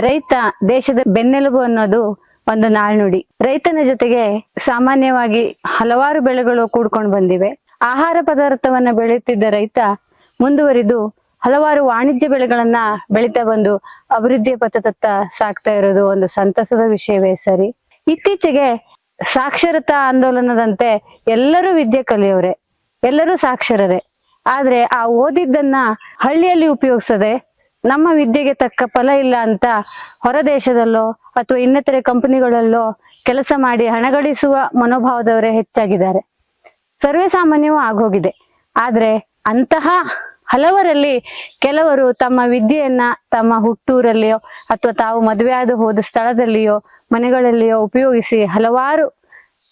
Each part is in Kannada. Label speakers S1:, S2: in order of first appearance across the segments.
S1: ರೈತ ದೇಶದ ಬೆನ್ನೆಲುಬು ಅನ್ನೋದು ಒಂದು ನಾಳ್ನುಡಿ. ರೈತನ ಜೊತೆಗೆ ಸಾಮಾನ್ಯವಾಗಿ ಹಲವಾರು ಬೆಳೆಗಳು ಕೂಡ್ಕೊಂಡು ಬಂದಿವೆ. ಆಹಾರ ಪದಾರ್ಥವನ್ನ ಬೆಳೆಯುತ್ತಿದ್ದ ರೈತ ಮುಂದುವರಿದು ಹಲವಾರು ವಾಣಿಜ್ಯ ಬೆಳೆಗಳನ್ನ ಬೆಳೀತಾ ಬಂದು ಅಭಿವೃದ್ಧಿಯ ಪಥದತ್ತ ಸಾಕ್ತಾ ಇರೋದು ಒಂದು ಸಂತಸದ ವಿಷಯವೇ ಸರಿ. ಇತ್ತೀಚೆಗೆ ಸಾಕ್ಷರತಾ ಆಂದೋಲನದಂತೆ ಎಲ್ಲರೂ ವಿದ್ಯೆ ಕಲಿಯೋರೆ, ಎಲ್ಲರೂ ಸಾಕ್ಷರರೇ. ಆದ್ರೆ ಆ ಓದಿದ್ದನ್ನ ಹಳ್ಳಿಯಲ್ಲಿ ಉಪಯೋಗಿಸದೆ ನಮ್ಮ ವಿದ್ಯೆಗೆ ತಕ್ಕ ಫಲ ಇಲ್ಲ ಅಂತ ಹೊರ ದೇಶದಲ್ಲೋ ಅಥವಾ ಇನ್ನಿತರೆ ಕಂಪನಿಗಳಲ್ಲೋ ಕೆಲಸ ಮಾಡಿ ಹಣ ಗಳಿಸುವ ಮನೋಭಾವದವರೇ ಹೆಚ್ಚಾಗಿದ್ದಾರೆ. ಸರ್ವೇ ಸಾಮಾನ್ಯವೂ ಆಗೋಗಿದೆ. ಆದ್ರೆ ಅಂತಹ ಹಲವರಲ್ಲಿ ಕೆಲವರು ತಮ್ಮ ವಿದ್ಯೆಯನ್ನ ತಮ್ಮ ಹುಟ್ಟೂರಲ್ಲಿಯೋ ಅಥವಾ ತಾವು ಮದುವೆಯಾದ ಹೋದ ಸ್ಥಳದಲ್ಲಿಯೋ, ಮನೆಗಳಲ್ಲಿಯೋ ಉಪಯೋಗಿಸಿ ಹಲವಾರು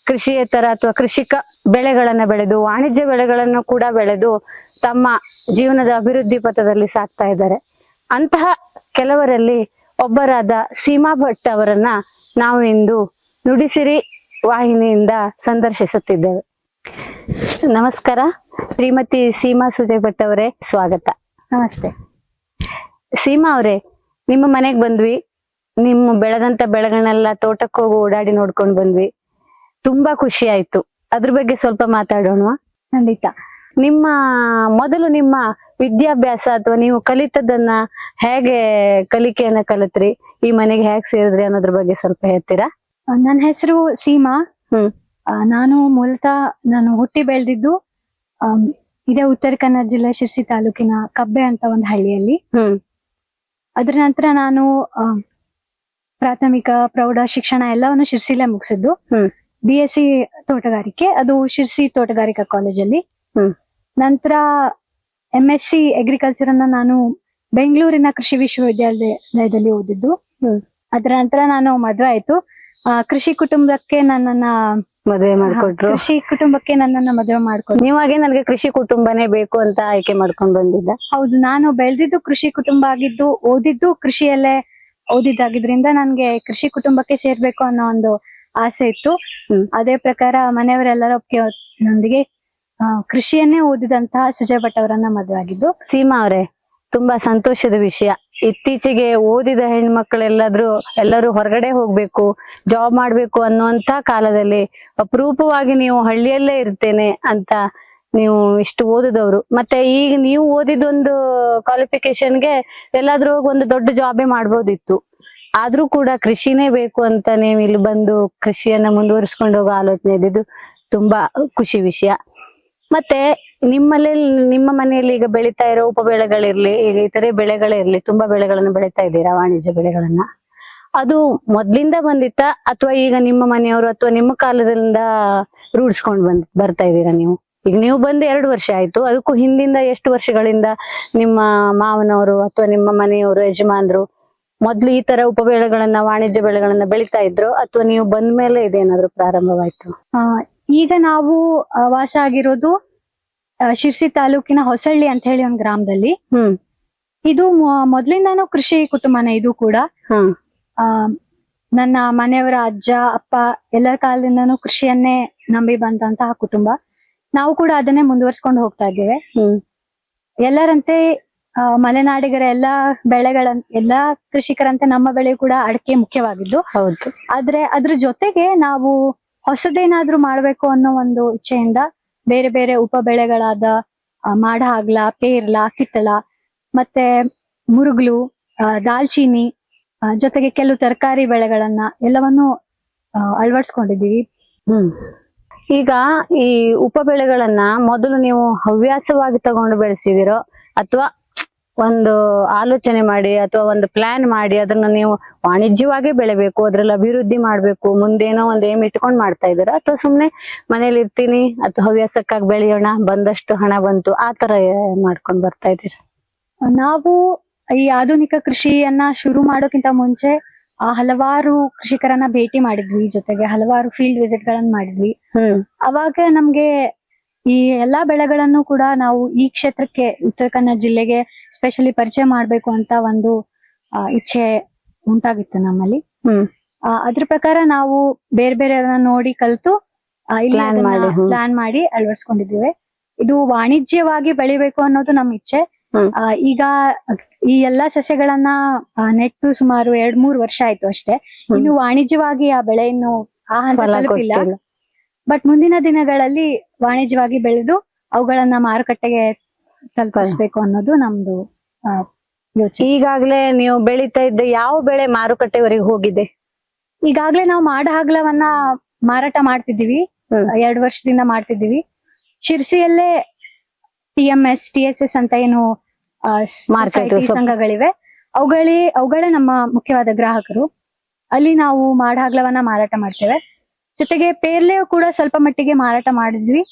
S1: ಕೃಷಿಯೇತರ ಅಥವಾ ಕೃಷಿಕ ಬೆಳೆಗಳನ್ನ ಬೆಳೆದು, ವಾಣಿಜ್ಯ ಬೆಳೆಗಳನ್ನು ಕೂಡ ಬೆಳೆದು ತಮ್ಮ ಜೀವನದ ಅಭಿವೃದ್ಧಿ ಪಥದಲ್ಲಿ ಸಾಕ್ತಾ ಇದ್ದಾರೆ. ಅಂತಹ ಕೆಲವರಲ್ಲಿ ಒಬ್ಬರಾದ ಸೀಮಾ ಭಟ್ ಅವರನ್ನ ನಾವು ಇಂದು ನುಡಿಸಿರಿ ವಾಹಿನಿಯಿಂದ ಸಂದರ್ಶಿಸುತ್ತಿದ್ದೇವೆ. ನಮಸ್ಕಾರ. ಶ್ರೀಮತಿ ಸೀಮಾ ಸುಜಯ್ ಭಟ್ ಅವರೇ ಸ್ವಾಗತ. ನಮಸ್ತೆ. ಸೀಮಾ ಅವರೇ ನಿಮ್ಮ ಮನೆಗ್ ಬಂದ್ವಿ. ನಿಮ್ಮ ಬೆಳೆದಂತ ಬೆಳೆಗಳನ್ನೆಲ್ಲ ತೋಟಕ್ಕೆ ಹೋಗಿ ಓಡಾಡಿ ನೋಡ್ಕೊಂಡು ಬಂದ್ವಿ. ತುಂಬಾ ಖುಷಿ ಆಯ್ತು. ಅದ್ರ ಬಗ್ಗೆ ಸ್ವಲ್ಪ ಮಾತಾಡೋಣ ಖಂಡಿತ. ನಿಮ್ಮ ಮೊದಲು ನಿಮ್ಮ ವಿದ್ಯಾಭ್ಯಾಸ ಅಥವಾ ನೀವು ಕಲಿತದ್ದನ್ನ ಹೇಗೆ ಕಲಿಕೆಯನ್ನ ಕಲಿತ್ರಿ? ಈ ಮನೆಗೆ ಹೇಗೆ ಸೇರಿದ್ರಿ ಅನ್ನೋದ್ರ ಬಗ್ಗೆ ಸ್ವಲ್ಪ ಹೇಳ್ತೀರಾ?
S2: ನನ್ನ ಹೆಸರು ಸೀಮಾ.
S1: ಹ್ಮ್.
S2: ನಾನು ಮೂಲತಃ ನಾನು ಹುಟ್ಟಿ ಬೆಳೆದಿದ್ದು ಇದೇ ಉತ್ತರ ಕನ್ನಡ ಜಿಲ್ಲೆ ಶಿರ್ಸಿ ತಾಲೂಕಿನ ಕಬ್ಬೆ ಅಂತ ಒಂದು ಹಳ್ಳಿಯಲ್ಲಿ.
S1: ಹ್ಮ್.
S2: ಅದ್ರ ನಂತರ ನಾನು ಪ್ರಾಥಮಿಕ ಪ್ರೌಢ ಶಿಕ್ಷಣ ಎಲ್ಲವನ್ನು ಶಿರ್ಸಿಲೇ ಮುಗಿಸಿದ್ದು. ಬಿ ಎಸ್ ಸಿ ತೋಟಗಾರಿಕೆ ಅದು ಶಿರ್ಸಿ ತೋಟಗಾರಿಕಾ ಕಾಲೇಜಲ್ಲಿ. ನಂತರ ಎಂ ಎಸ್ ಸಿ ಅಗ್ರಿಕಲ್ಚರ್ ಅನ್ನ ನಾನು ಬೆಂಗಳೂರಿನ ಕೃಷಿ ವಿಶ್ವವಿದ್ಯಾಲಯದಲ್ಲಿ ಓದಿದ್ದು. ಅದರ ನಂತರ ನಾನು ಮದುವೆ ಆಯ್ತು. ಕೃಷಿ ಕುಟುಂಬಕ್ಕೆ ನನ್ನನ್ನ
S1: ಮದುವೆ ಮಾಡ್ಕೊಟ್ರು.
S2: ಕೃಷಿ ಕುಟುಂಬಕ್ಕೆ ನನ್ನನ್ನ ಮದುವೆ ಮಾಡ್ಕೊಂಡು
S1: ನೀವಾಗೆ ನನಗೆ ಕೃಷಿ ಕುಟುಂಬನೇ ಬೇಕು ಅಂತ ಆಯ್ಕೆ ಮಾಡ್ಕೊಂಡ್ ಬಂದಿದ್ದ?
S2: ಹೌದು ನಾನು ಬೆಳೆದಿದ್ದು ಕೃಷಿ ಕುಟುಂಬ ಆಗಿದ್ದು ಓದಿದ್ದು ಕೃಷಿಯಲ್ಲೇ ಓದಿದ್ದಾಗಿದ್ರಿಂದ ನನ್ಗೆ ಕೃಷಿ ಕುಟುಂಬಕ್ಕೆ ಸೇರ್ಬೇಕು ಅನ್ನೋ ಒಂದು ಆಸೆ ಇತ್ತು. ಅದೇ ಪ್ರಕಾರ ಮನೆಯವರೆಲ್ಲರ ಕೃಷಿಯನ್ನೇ ಓದಿದಂತಹ ಸುಜಯ್ ಭಟ್ ಅವರನ್ನ ಮದುವೆ ಆಗಿದ್ದು
S1: ಸೀಮಾ ಅವರೇ, ತುಂಬಾ ಸಂತೋಷದ ವಿಷಯ. ಇತ್ತೀಚೆಗೆ ಓದಿದ ಹೆಣ್ಮಕ್ಳೆಲ್ಲಾದ್ರೂ ಎಲ್ಲರೂ ಹೊರಗಡೆ ಹೋಗ್ಬೇಕು ಜಾಬ್ ಮಾಡ್ಬೇಕು ಅನ್ನುವಂತ ಕಾಲದಲ್ಲಿ ಅಪರೂಪವಾಗಿ ನೀವು ಹಳ್ಳಿಯಲ್ಲೇ ಇರ್ತೇನೆ ಅಂತ ನೀವು ಇಷ್ಟು ಓದಿದವರು. ಮತ್ತೆ ಈಗ ನೀವು ಓದಿದೊಂದು ಕ್ವಾಲಿಫಿಕೇಶನ್ಗೆ ಎಲ್ಲಾದ್ರೂ ಒಂದು ದೊಡ್ಡ ಜಾಬೇ ಮಾಡ್ಬೋದಿತ್ತು. ಆದ್ರೂ ಕೂಡ ಕೃಷಿನೇ ಬೇಕು ಅಂತ ನೀವು ಇಲ್ಲಿ ಬಂದು ಕೃಷಿಯನ್ನ ಮುಂದುವರಿಸ್ಕೊಂಡು ಹೋಗೋ ಆಲೋಚನೆ ಇದ್ದಿದ್ದು ತುಂಬಾ ಖುಷಿ ವಿಷಯ. ಮತ್ತೆ ನಿಮ್ಮಲ್ಲಿ, ನಿಮ್ಮ ಮನೆಯಲ್ಲಿ ಈಗ ಬೆಳೀತಾ ಇರೋ ಉಪ ಬೆಳೆಗಳಿರ್ಲಿ ಈಗ ಇತರೆ ಬೆಳೆಗಳಿರ್ಲಿ, ತುಂಬಾ ಬೆಳೆಗಳನ್ನು ಬೆಳೀತಾ ಇದ್ದೀರಾ, ವಾಣಿಜ್ಯ ಬೆಳೆಗಳನ್ನ? ಅದು ಮೊದ್ಲಿಂದ ಬಂದಿತ್ತ, ಅಥವಾ ಈಗ ನಿಮ್ಮ ಮನೆಯವರು ಅಥವಾ ನಿಮ್ಮ ಕಾಲದಿಂದ ರೂಢಿಸ್ಕೊಂಡ್ ಬಂದ್, ಬರ್ತಾ ಇದ್ದೀರಾ ನೀವು? ಈಗ ನೀವು ಬಂದು ಎರಡು ವರ್ಷ ಆಯ್ತು, ಅದಕ್ಕೂ ಹಿಂದಿಂದ ಎಷ್ಟು ವರ್ಷಗಳಿಂದ ನಿಮ್ಮ ಮಾವನವರು ಅಥವಾ ನಿಮ್ಮ ಮನೆಯವರು, ಯಜಮಾನ್ರು ಮೊದ್ಲು ಈ ತರ ಉಪಬೆಳೆಗಳನ್ನ, ವಾಣಿಜ್ಯ ಬೆಳೆಗಳನ್ನ ಬೆಳಿತಾ ಇದ್ರು, ಅಥವಾ ನೀವು ಬಂದ್ಮೇಲೆ ಇದೇನಾದ್ರು ಪ್ರಾರಂಭವಾಯ್ತು?
S2: ಈಗ ನಾವು ವಾಸ ಆಗಿರೋದು ಶಿರ್ಸಿ ತಾಲೂಕಿನ ಹೊಸಳ್ಳಿ ಅಂತ ಹೇಳಿ ಒಂದು ಗ್ರಾಮದಲ್ಲಿ.
S1: ಹ್ಮ್.
S2: ಇದು ಮೊದ್ಲಿಂದಾನು ಕೃಷಿ ಕುಟುಂಬನೇ ಇದು ಕೂಡ. ನನ್ನ ಮನೆಯವರ ಅಜ್ಜ ಅಪ್ಪ ಎಲ್ಲರ ಕಾಲದಿಂದಾನು ಕೃಷಿಯನ್ನೇ ನಂಬಿ ಬಂದಂತಹ ಕುಟುಂಬ. ನಾವು ಕೂಡ ಅದನ್ನೇ ಮುಂದುವರ್ಸ್ಕೊಂಡು ಹೋಗ್ತಾ ಇದ್ದೇವೆ.
S1: ಹ್ಮ್.
S2: ಎಲ್ಲರಂತೆ ಮಲೆನಾಡಿಗರ ಎಲ್ಲಾ ಬೆಳೆಗಳ ಎಲ್ಲಾ ಕೃಷಿಕರಂತೆ ನಮ್ಮ ಬೆಳೆ ಕೂಡ ಅಡಕೆ ಮುಖ್ಯವಾಗಿದ್ದು.
S1: ಹೌದು.
S2: ಆದ್ರೆ ಅದ್ರ ಜೊತೆಗೆ ನಾವು ಹೊಸದೇನಾದ್ರೂ ಮಾಡ್ಬೇಕು ಅನ್ನೋ ಒಂದು ಇಚ್ಛೆಯಿಂದ ಬೇರೆ ಬೇರೆ ಉಪ ಬೆಳೆಗಳಾದ ಮಾಡಹಾಗ್ಲ ಮಾಡ ಹಾಗ್ಲ ಪೇರ್ಲ ಕಿತ್ತಳ ಮತ್ತೆ ಮುರುಗ್ಲು ದಾಲ್ಚೀನಿ ಜೊತೆಗೆ ಕೆಲವು ತರಕಾರಿ ಬೆಳೆಗಳನ್ನ ಎಲ್ಲವನ್ನು ಅಳವಡಿಸ್ಕೊಂಡಿದ್ದೀವಿ. ಅಳವಡಿಸ್ಕೊಂಡಿದೀವಿ
S1: ಹ್ಮ್. ಈಗ ಈ ಉಪ ಬೆಳೆಗಳನ್ನ ಮೊದಲು ನೀವು ಹವ್ಯಾಸವಾಗಿ ತಗೊಂಡು ಬೆಳೆಸಿದಿರೋ ಅಥವಾ ಒಂದು ಆಲೋಚನೆ ಮಾಡಿ ಅಥವಾ ಒಂದು ಪ್ಲಾನ್ ಮಾಡಿ ಅದನ್ನ ನೀವು ವಾಣಿಜ್ಯವಾಗಿ ಬೆಳಿಬೇಕು ಅದ್ರಲ್ಲಿ ಅಭಿವೃದ್ಧಿ ಮಾಡ್ಬೇಕು ಮುಂದೇನೋ ಒಂದ್ ಏಮ್ ಇಟ್ಕೊಂಡ್ ಮಾಡ್ತಾ ಇದ್ದೀರಾ? ಅಥವಾ ಸುಮ್ನೆ ಮನೇಲಿ ಇರ್ತೀನಿ ಅಥವಾ ಹವ್ಯಾಸಕ್ಕಾಗಿ ಬೆಳೆಯೋಣ ಬಂದಷ್ಟು ಹಣ ಬಂತು ಆ ತರ ಮಾಡ್ಕೊಂಡ್ ಬರ್ತಾ ಇದ್ದೀರಾ?
S2: ನಾವು ಈ ಆಧುನಿಕ ಕೃಷಿಯನ್ನ ಶುರು ಮಾಡೋಕ್ಕಿಂತ ಮುಂಚೆ ಆ, ಹಲವಾರು ಕೃಷಿಕರನ್ನ ಭೇಟಿ ಮಾಡಿದ್ವಿ ಜೊತೆಗೆ ಹಲವಾರು ಫೀಲ್ಡ್ ವಿಸಿಟ್ ಗಳನ್ನ ಮಾಡಿದ್ವಿ.
S1: ಹ್ಮ್.
S2: ಅವಾಗ ನಮ್ಗೆ ಈ ಎಲ್ಲಾ ಬೆಳೆಗಳನ್ನು ಕೂಡ ನಾವು ಈ ಕ್ಷೇತ್ರಕ್ಕೆ ಉತ್ತರ ಕನ್ನಡ ಜಿಲ್ಲೆಗೆ ಸ್ಪೆಷಲಿ ಪರಿಚಯ ಮಾಡ್ಬೇಕು ಅಂತ ಒಂದು ಇಚ್ಛೆ ಉಂಟಾಗಿತ್ತು ನಮ್ಮಲ್ಲಿ. ಅದ್ರ ಪ್ರಕಾರ ನಾವು ಬೇರೆ ಬೇರೆ ನೋಡಿ ಕಲ್ತು ಪ್ಲಾನ್ ಮಾಡಿ ಅಳವಡಿಸ್ಕೊಂಡಿದ್ದೇವೆ. ಇದು ವಾಣಿಜ್ಯವಾಗಿ ಬೆಳಿಬೇಕು ಅನ್ನೋದು ನಮ್ಮ ಇಚ್ಛೆ. ಈಗ ಈ ಎಲ್ಲಾ ಸಸ್ಯಗಳನ್ನ ನೆಟ್ಟು ಸುಮಾರು ಎರಡ್ ಮೂರ್ ವರ್ಷ ಆಯ್ತು ಅಷ್ಟೇ. ಇನ್ನು ವಾಣಿಜ್ಯವಾಗಿ ಆ ಬೆಳೆಯನ್ನು
S1: ಫಲ
S2: ತಲುಪಿಲ್ಲ. ಬಟ್ ಮುಂದಿನ ದಿನಗಳಲ್ಲಿ ವಾಣಿಜ್ಯವಾಗಿ ಬೆಳೆದು ಅವುಗಳನ್ನ ಮಾರುಕಟ್ಟೆಗೆ ತಲುಪಿಸ್ಬೇಕು ಅನ್ನೋದು ನಮ್ದು ಯೋಚನೆ.
S1: ಈಗಾಗ್ಲೇ ನೀವು ಬೆಳೀತಾ ಇದ್ದ ಯಾವ ಬೆಳೆ ಮಾರುಕಟ್ಟೆವರೆಗೆ ಹೋಗಿದೆ?
S2: ಈಗಾಗ್ಲೇ ನಾವು ಮಾಡ ಹಗ್ಲವನ್ನ ಮಾರಾಟ ಮಾಡ್ತಿದ್ದೀವಿ. ಎರಡ್ ವರ್ಷದಿಂದ ಮಾಡ್ತಿದ್ದೀವಿ. ಶಿರ್ಸಿಯಲ್ಲೇ T M S T S S ಅಂತ ಏನು ಸಂಘಗಳಿವೆ. ಅವುಗಳೇ ಅವುಗಳೇ ನಮ್ಮ ಮುಖ್ಯವಾದ ಗ್ರಾಹಕರು. ಅಲ್ಲಿ ನಾವು ಮಾಡ ಹಗ್ಲವನ್ನ ಮಾರಾಟ ಮಾಡ್ತೇವೆ. ಜೊತೆಗೆ ಪೇರ್ಲೆಯು ಕೂಡ ಸ್ವಲ್ಪ ಮಟ್ಟಿಗೆ ಮಾರಾಟ ಮಾಡಿದ್ವಿ.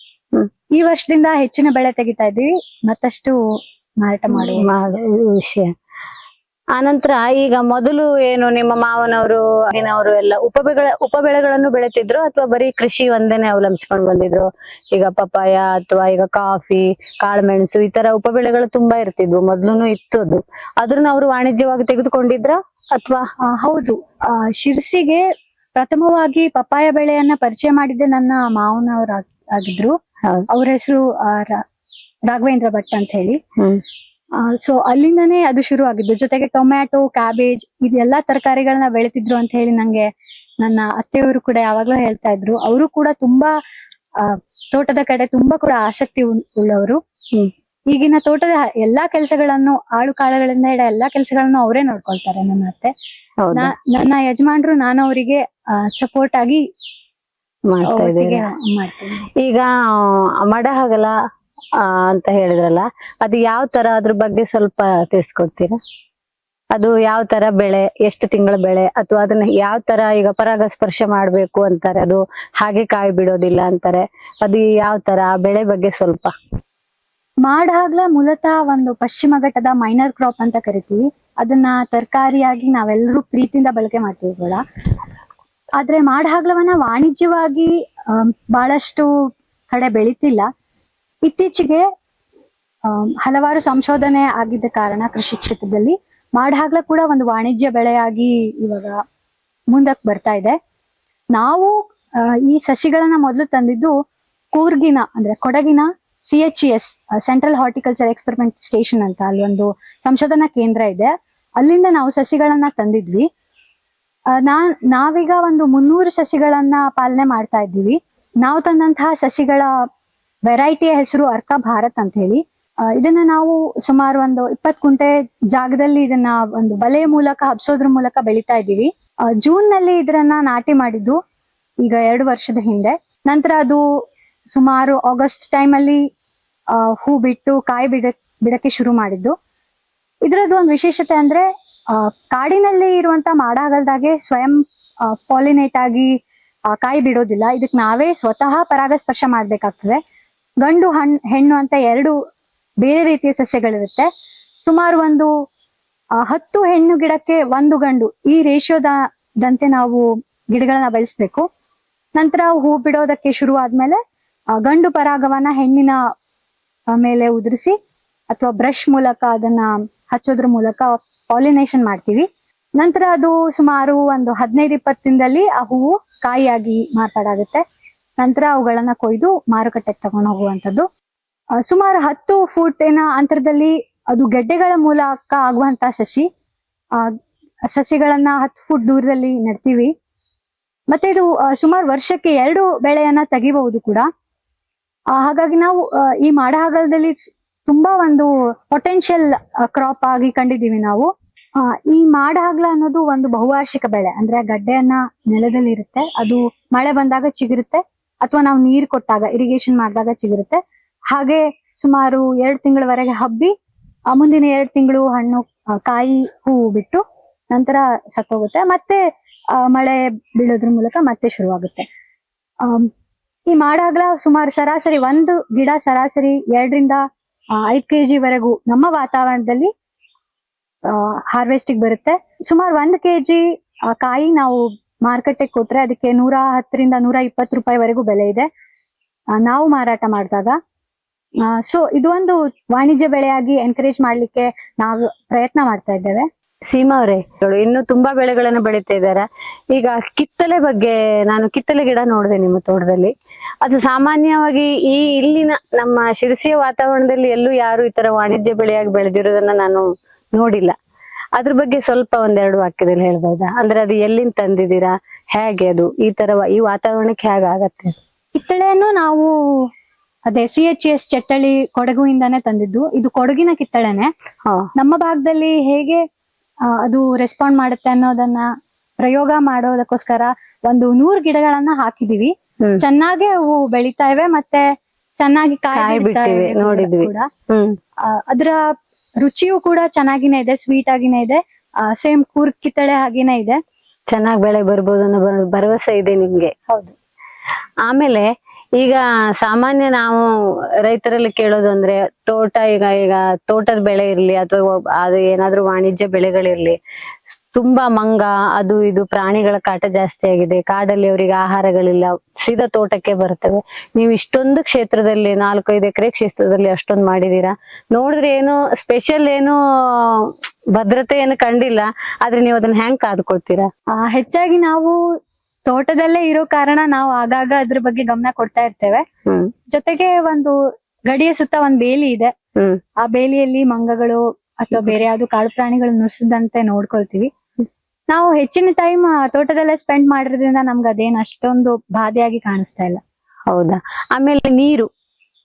S2: ಈ ವರ್ಷದಿಂದ ಹೆಚ್ಚಿನ ಬೆಳೆ ತೆಗಿತಾ ಇದ್ವಿ. ಮತ್ತಷ್ಟು ಮಾರಾಟ ಮಾಡುವ
S1: ಮಾಡೋ ವಿಷಯ. ಆನಂತರ ಈಗ ಮೊದಲು ಏನು ನಿಮ್ಮ ಮಾವನವರು ಏನವರು ಎಲ್ಲ ಉಪಬೆಗಳ ಉಪಬೆಳೆಗಳನ್ನು ಬೆಳೆತಿದ್ರು ಅಥವಾ ಬರೀ ಕೃಷಿ ಒಂದೇನೆ ಅವಲಂಬಿಸ್ಕೊಂಡು ಬಂದಿದ್ರು? ಈಗ ಪಪ್ಪಾಯ ಅಥವಾ ಈಗ ಕಾಫಿ ಕಾಳುಮೆಣಸು ಈ ತರ ಉಪಬೆಳೆಗಳು ತುಂಬಾ ಇರ್ತಿದ್ವು. ಮೊದ್ಲು ಇತ್ತು ಅದು ಅದ್ರನ್ನ ಅವರು ವಾಣಿಜ್ಯವಾಗಿ ತೆಗೆದುಕೊಂಡಿದ್ರ ಅಥವಾ?
S2: ಹೌದು. ಆ, ಶಿರ್ಸಿಗೆ ಪ್ರಥಮವಾಗಿ ಪಪ್ಪಾಯ ಬೆಳೆಯನ್ನ ಪರಿಚಯ ಮಾಡಿದ್ದೆ ನನ್ನ ಮಾವನವ್ರ ಆಗಿದ್ರು. ಅವ್ರ ಹೆಸರು ರಾಘವೇಂದ್ರ ಭಟ್ ಅಂತ ಹೇಳಿ. ಸೊ ಅಲ್ಲಿಂದನೇ ಅದು ಶುರು ಆಗಿದ್ದು ಜೊತೆಗೆ ಟೊಮ್ಯಾಟೊ ಕ್ಯಾಬೇಜ್ ಇದೆಲ್ಲಾ ತರಕಾರಿಗಳನ್ನ ಬೆಳೆತಿದ್ರು ಅಂತ ಹೇಳಿ ನಂಗೆ ನನ್ನ ಅತ್ತೆಯವರು ಕೂಡ ಯಾವಾಗ್ಲೂ ಹೇಳ್ತಾ ಇದ್ರು. ಅವರು ಕೂಡ ತುಂಬಾ ತೋಟದ ಕಡೆ ತುಂಬಾ ಕೂಡ ಆಸಕ್ತಿ ಉಳ್- ಉಳ್ಳವರು. ಈಗಿನ ತೋಟದ ಎಲ್ಲಾ ಕೆಲಸಗಳನ್ನು ಆಳು ಕಾಳುಗಳಿಂದ ಹಿಡ ಎಲ್ಲಾ ಕೆಲಸಗಳನ್ನು ಅವರೇ ನೋಡ್ಕೊಳ್ತಾರೆ ನನ್ನ ಅತ್ತೆ. ನನ್ನ ಯಜಮಾನ್ರು ನಾನು ಅವರಿಗೆ ಸಪೋರ್ಟ್ ಆಗಿ
S1: ಮಾಡ್ತಾ ಇದ್ದೀರಾ ಈಗ ಮಡ ಹಗಲ ಅಂತ ಹೇಳಿದ್ರಲ್ಲ ಅದು ಯಾವ ತರ ಅದ್ರ ಬಗ್ಗೆ ಸ್ವಲ್ಪ ತಿಳಿಸ್ಕೊಡ್ತೀರಾ? ಅದು ಯಾವ ತರ ಬೆಳೆ ಎಷ್ಟು ತಿಂಗಳ ಬೆಳೆ ಅಥವಾ ಅದನ್ನ ಯಾವ ತರ ಈಗ ಪರಾಗಸ್ಪರ್ಶ ಮಾಡ್ಬೇಕು ಅಂತಾರೆ ಅದು ಹಾಗೆ ಕಾಯಿ ಬಿಡೋದಿಲ್ಲ ಅಂತಾರೆ ಅದು ಯಾವ ತರ ಬೆಳೆ ಬಗ್ಗೆ ಸ್ವಲ್ಪ.
S2: ಮಾಡಾಗ್ಲ ಮೂಲತಃ ಒಂದು ಪಶ್ಚಿಮ ಘಟ್ಟದ ಮೈನರ್ ಕ್ರಾಪ್ ಅಂತ ಕರಿತೀವಿ. ಅದನ್ನ ತರಕಾರಿಯಾಗಿ ನಾವೆಲ್ಲರೂ ಪ್ರೀತಿಯಿಂದ ಬಳಕೆ ಮಾಡ್ತೀವಿ ಕೂಡ. ಆದ್ರೆ ಮಾಡಹಾಗ್ಲವನ್ನ ವಾಣಿಜ್ಯವಾಗಿ ಬಹಳಷ್ಟು ಕಡೆ ಬೆಳೀತಿಲ್ಲ. ಇತ್ತೀಚೆಗೆ ಹಲವಾರು ಸಂಶೋಧನೆ ಆಗಿದ್ದ ಕಾರಣ ಕೃಷಿ ಕ್ಷೇತ್ರದಲ್ಲಿ ಮಾಡಹಾಗ್ಲ ಕೂಡ ಒಂದು ವಾಣಿಜ್ಯ ಬೆಳೆಯಾಗಿ ಇವಾಗ ಮುಂದಕ್ಕೆ ಬರ್ತಾ ಇದೆ. ನಾವು ಈ ಸಸಿಗಳನ್ನ ಮೊದಲು ತಂದಿದ್ದು ಕೂರ್ಗಿನ, ಅಂದ್ರೆ ಕೊಡಗಿನ C H S central horticulture experiment station ಅಂತ ಅಲ್ಲಿ ಒಂದು ಸಂಶೋಧನಾ ಕೇಂದ್ರ ಇದೆ. ಅಲ್ಲಿಂದ ನಾವು ಸಸಿಗಳನ್ನ ತಂದಿದ್ವಿ. ನಾ, ನಾವೀಗ ಒಂದು ಮುನ್ನೂರು ಸಸಿಗಳನ್ನ ಪಾಲನೆ ಮಾಡ್ತಾ ಇದ್ದೀವಿ. ನಾವು ತಂದಂತಹ ಸಸಿಗಳ ವೆರೈಟಿಯ ಹೆಸರು ಅರ್ಕ ಭಾರತ್ ಅಂತ ಹೇಳಿ. ಇದನ್ನ ನಾವು ಸುಮಾರು ಒಂದು ಇಪ್ಪತ್ ಕುಂಟೆ ಜಾಗದಲ್ಲಿ ಇದನ್ನ ಒಂದು ಬಲೆಯ ಮೂಲಕ, ಹಬ್ಸೋದ್ರ ಮೂಲಕ ಬೆಳಿತಾ ಇದ್ದೀವಿ. ಜೂನ್ನಲ್ಲಿ ಇದನ್ನ ನಾಟಿ ಮಾಡಿದ್ದು ಈಗ ಎರಡು ವರ್ಷದ ಹಿಂದೆ. ನಂತರ ಅದು ಸುಮಾರು ಆಗಸ್ಟ್ ಟೈಮ್ ಅಲ್ಲಿ ಹೂ ಬಿಟ್ಟು, ಕಾಯಿ ಬಿಡ, ಬಿಡಕ್ಕೆ ಶುರು ಮಾಡಿದ್ದು. ಇದರದ್ದು ಒಂದು ವಿಶೇಷತೆ ಅಂದ್ರೆ ಕಾಡಿನಲ್ಲಿ ಇರುವಂತ ಮಾಡಾಗಲ್ದಾಗೆ ಸ್ವಯಂ ಪಾಲಿನೇಟ್ ಆಗಿ ಕಾಯಿ ಬಿಡೋದಿಲ್ಲ. ಇದಕ್ ನಾವೇ ಸ್ವತಃ ಪರಾಗಸ್ಪರ್ಶ ಮಾಡ್ಬೇಕಾಗ್ತದೆ. ಗಂಡು, ಹಣ್, ಹೆಣ್ಣು ಅಂತ ಎರಡು ಬೇರೆ ರೀತಿಯ ಸಸ್ಯಗಳಿರುತ್ತೆ. ಸುಮಾರು ಒಂದು ಹತ್ತು ಹೆಣ್ಣು ಗಿಡಕ್ಕೆ ಒಂದು ಗಂಡು ಈ ರೇಷಿಯೋದಂತೆ ನಾವು ಗಿಡಗಳನ್ನ ಬೆಳೆಸ್ಬೇಕು. ನಂತರ ಹೂ ಬಿಡೋದಕ್ಕೆ ಶುರು ಆದ್ಮೇಲೆ ಗಂಡು ಪರಾಗವನ್ನ ಹೆಣ್ಣಿನ ಮೇಲೆ ಉದುರಿಸಿ, ಅಥವಾ ಬ್ರಷ್ ಮೂಲಕ ಅದನ್ನ ಹಚ್ಚೋದ್ರ ಮೂಲಕ ಪಾಲಿನೇಷನ್ ಮಾಡ್ತೀವಿ. ನಂತರ ಅದು ಸುಮಾರು ಒಂದು ಹದಿನೈದು ಇಪ್ಪತ್ತು ದಿನದಲ್ಲಿ ಆ ಹೂವು ಕಾಯಿಯಾಗಿ ಮಾರ್ಪಾಡಾಗುತ್ತೆ. ನಂತರ ಅವುಗಳನ್ನ ಕೊಯ್ದು ಮಾರುಕಟ್ಟೆಗೆ ತಗೊಂಡು ಹೋಗುವಂಥದ್ದು. ಸುಮಾರು ಹತ್ತು ಫೂಟಿನ ಅಂತರದಲ್ಲಿ ಅದು ಗೆಡ್ಡೆಗಳ ಮೂಲಕ ಆಗುವಂತ ಸಸಿ ಆ ಸಸಿಗಳನ್ನ ಹತ್ತು ಫೂಟ್ ದೂರದಲ್ಲಿ ನೆಡ್ತೀವಿ. ಮತ್ತೆ ಇದು ಸುಮಾರು ವರ್ಷಕ್ಕೆ ಎರಡು ಬೆಳೆಯನ್ನ ತೆಗಿಬಹುದು ಕೂಡ. ಹಾಗಾಗಿ ನಾವು ಈ ಮಾಡಹಾಗಲದಲ್ಲಿ ತುಂಬಾ ಒಂದು ಪೊಟೆನ್ಷಿಯಲ್ ಕ್ರಾಪ್ ಆಗಿ ಕಂಡಿದ್ದೀವಿ ನಾವು. ಈ ಮಾಡಹಾಗಲ ಅನ್ನೋದು ಒಂದು ಬಹುವಾರ್ಷಿಕ ಬೆಳೆ. ಅಂದ್ರೆ ಗಡ್ಡೆಯನ್ನ ನೆಲದಲ್ಲಿ ಇರುತ್ತೆ ಅದು ಮಳೆ ಬಂದಾಗ ಚಿಗಿರುತ್ತೆ. ಅಥವಾ ನಾವು ನೀರ್ ಕೊಟ್ಟಾಗ ಇರಿಗೇಷನ್ ಮಾಡಿದಾಗ ಚಿಗುರುತ್ತೆ. ಹಾಗೆ ಸುಮಾರು ಎರಡು ತಿಂಗಳವರೆಗೆ ಹಬ್ಬಿ ಆ ಮುಂದಿನ ಎರಡು ತಿಂಗಳು ಹಣ್ಣು ಕಾಯಿ ಹೂವು ಬಿಟ್ಟು ನಂತರ ಸತ್ತೋಗುತ್ತೆ. ಮತ್ತೆ ಆ, ಮಳೆ ಬೀಳೋದ್ರ ಮೂಲಕ ಮತ್ತೆ ಶುರುವಾಗುತ್ತೆ. ಆ ಈ ಮಾಡಾಗ್ಲ ಸುಮಾರು ಸರಾಸರಿ ಒಂದು ಗಿಡ ಸರಾಸರಿ ಎರಡರಿಂದ ಐದ್ ಕೆಜಿವರೆಗೂ ನಮ್ಮ ವಾತಾವರಣದಲ್ಲಿ ಹಾರ್ವೆಸ್ಟಿಗೆ ಬರುತ್ತೆ. ಸುಮಾರು ಒಂದ್ ಕೆಜಿ ಕಾಯಿ ನಾವು ಮಾರ್ಕೆಟಿಗೆ ಕೊಟ್ರೆ ಅದಕ್ಕೆ ನೂರ ಹತ್ತರಿಂದ ನೂರ ಇಪ್ಪತ್ತು ರೂಪಾಯಿವರೆಗೂ ಬೆಲೆ ಇದೆ. ನಾವು ಮಾರಾಟ ಮಾಡಿದಾಗ. ಸೊ ಇದು ಒಂದು ವಾಣಿಜ್ಯ ಬೆಳೆಯಾಗಿ ಎನ್ಕರೇಜ್ ಮಾಡ್ಲಿಕ್ಕೆ ನಾವು ಪ್ರಯತ್ನ ಮಾಡ್ತಾ ಇದ್ದೇವೆ.
S1: ಸೀಮಾ ಅವರೇ ಇನ್ನು ತುಂಬಾ ಬೆಳೆಗಳನ್ನು ಬೆಳೀತಾ ಇದ್ದಾರೆ. ಈಗ ಕಿತ್ತಲೆ ಬಗ್ಗೆ ನಾನು ಕಿತ್ತಲೆ ಗಿಡ ನೋಡಿದೆ ನಿಮ್ಮ ತೋಟದಲ್ಲಿ. ಅದು ಸಾಮಾನ್ಯವಾಗಿ ಈ ಇಲ್ಲಿನ ನಮ್ಮ ಶಿರಸಿಯ ವಾತಾವರಣದಲ್ಲಿ ಎಲ್ಲೂ ಯಾರು ಈ ತರ ವಾಣಿಜ್ಯ ಬೆಳೆಯಾಗಿ ಬೆಳೆದಿರೋದನ್ನ ನಾನು ನೋಡಿಲ್ಲ. ಅದ್ರ ಬಗ್ಗೆ ಸ್ವಲ್ಪ ಒಂದೆರಡು ವಾಕ್ಯದಲ್ಲಿ ಹೇಳ್ಬೋದಾ? ಅಂದ್ರೆ ಅದು ಎಲ್ಲಿಂದ ತಂದಿದ್ದೀರಾ? ಹೇಗೆ ಅದು? ಈ ತರ ಈ ವಾತಾವರಣಕ್ಕೆ ಹೇಗೆ ಆಗತ್ತೆ
S2: ಕಿತ್ತಳೆಯನ್ನು ನಾವು ಅದೇ ಸಿ ಎಚ್ ಎಸ್ ಚಟ್ಟಳಿ ಕೊಡಗುಯಿಂದಾನೇ ತಂದಿದ್ದು. ಇದು ಕೊಡಗಿನ ಕಿತ್ತಳೆನೆ. ನಮ್ಮ ಭಾಗದಲ್ಲಿ ಹೇಗೆ ಅದು ರೆಸ್ಪಾಂಡ್ ಮಾಡುತ್ತೆ ಅನ್ನೋದನ್ನ ಪ್ರಯೋಗ ಮಾಡೋದಕ್ಕೋಸ್ಕರ ಒಂದು ನೂರ್ ಗಿಡಗಳನ್ನ ಹಾಕಿದೀವಿ. ಚೆನ್ನಾಗೆ ಅವು ಬೆಳಿತಾ ಇವೆ ಮತ್ತೆ ಚೆನ್ನಾಗಿ ಕಾಯಿ ಬಿಡ್ತಾ ಇವೆ
S1: ನೋಡಿದ್ವಿ.
S2: ಅದರ ರುಚಿಯೂ ಕೂಡ ಚೆನ್ನಾಗಿನೇ ಇದೆ ಸ್ವೀಟ್ ಆಗಿನೇ ಇದೆ. ಸೇಮ್ ಕೂರ್ ಕಿತ್ತಳೆ ಹಾಗೇನೆ ಇದೆ.
S1: ಚೆನ್ನಾಗಿ ಬೆಳೆ ಬರ್ಬೋದು ಅನ್ನೋ ಭರ- ಭರವಸೆ ಇದೆ ನಿಮ್ಗೆ.
S2: ಹೌದು.
S1: ಆಮೇಲೆ ಈಗ ಸಾಮಾನ್ಯ ನಾವು ರೈತರಲ್ಲಿ ಕೇಳೋದು ಅಂದ್ರೆ ತೋಟ ಈಗ ಈಗ ತೋಟದ ಬೆಳೆ ಇರ್ಲಿ ಅಥವಾ ಅದು ಏನಾದ್ರೂ ವಾಣಿಜ್ಯ ಬೆಳೆಗಳಿರ್ಲಿ, ತುಂಬಾ ಮಂಗ, ಅದು ಇದು ಪ್ರಾಣಿಗಳ ಕಾಟ ಜಾಸ್ತಿ ಆಗಿದೆ, ಕಾಡಲ್ಲಿ ಅವರಿಗೆ ಆಹಾರಗಳಿಲ್ಲ, ಸೀದಾ ತೋಟಕ್ಕೆ ಬರ್ತವೆ. ನೀವು ಇಷ್ಟೊಂದು ಕ್ಷೇತ್ರದಲ್ಲಿ, ನಾಲ್ಕೈದು ಎಕರೆ ಕ್ಷೇತ್ರದಲ್ಲಿ ಅಷ್ಟೊಂದು ಮಾಡಿದೀರಾ? ನೋಡಿದ್ರೆ ಏನು ಸ್ಪೆಷಲ್ ಏನು ಭದ್ರತೆ ಏನು ಕಂಡಿಲ್ಲ, ಆದ್ರೆ ನೀವು ಅದನ್ನ ಹೆಂಗ್ ಕಾದ್ಕೊಳ್ತೀರಾ?
S2: ಹೆಚ್ಚಾಗಿ ನಾವು ತೋಟದಲ್ಲೇ ಇರೋ ಕಾರಣ ನಾವು ಆಗಾಗ ಅದ್ರ ಬಗ್ಗೆ ಗಮನ ಕೊಡ್ತಾ ಇರ್ತೇವೆ. ಜೊತೆಗೆ ಒಂದು ಗಡಿಯ ಸುತ್ತ ಒಂದ್ ಬೇಲಿ ಇದೆ. ಆ ಬೇಲಿಯಲ್ಲಿ ಮಂಗಗಳು ಅಥವಾ ಬೇರೆ ಯಾವ್ದು ಕಾಡು ಪ್ರಾಣಿಗಳು ನುಸಿದಂತೆ ನೋಡ್ಕೊಳ್ತೀವಿ. ನಾವು ಹೆಚ್ಚಿನ ಟೈಮ್ ತೋಟದಲ್ಲೇ ಸ್ಪೆಂಡ್ ಮಾಡಿರೋದ್ರಿಂದ ನಮ್ಗೆ ಅದೇನ್ ಅಷ್ಟೊಂದು ಬಾಧೆಯಾಗಿ ಕಾಣಿಸ್ತಾ ಇಲ್ಲ.
S1: ಹೌದಾ? ಆಮೇಲೆ ನೀರು.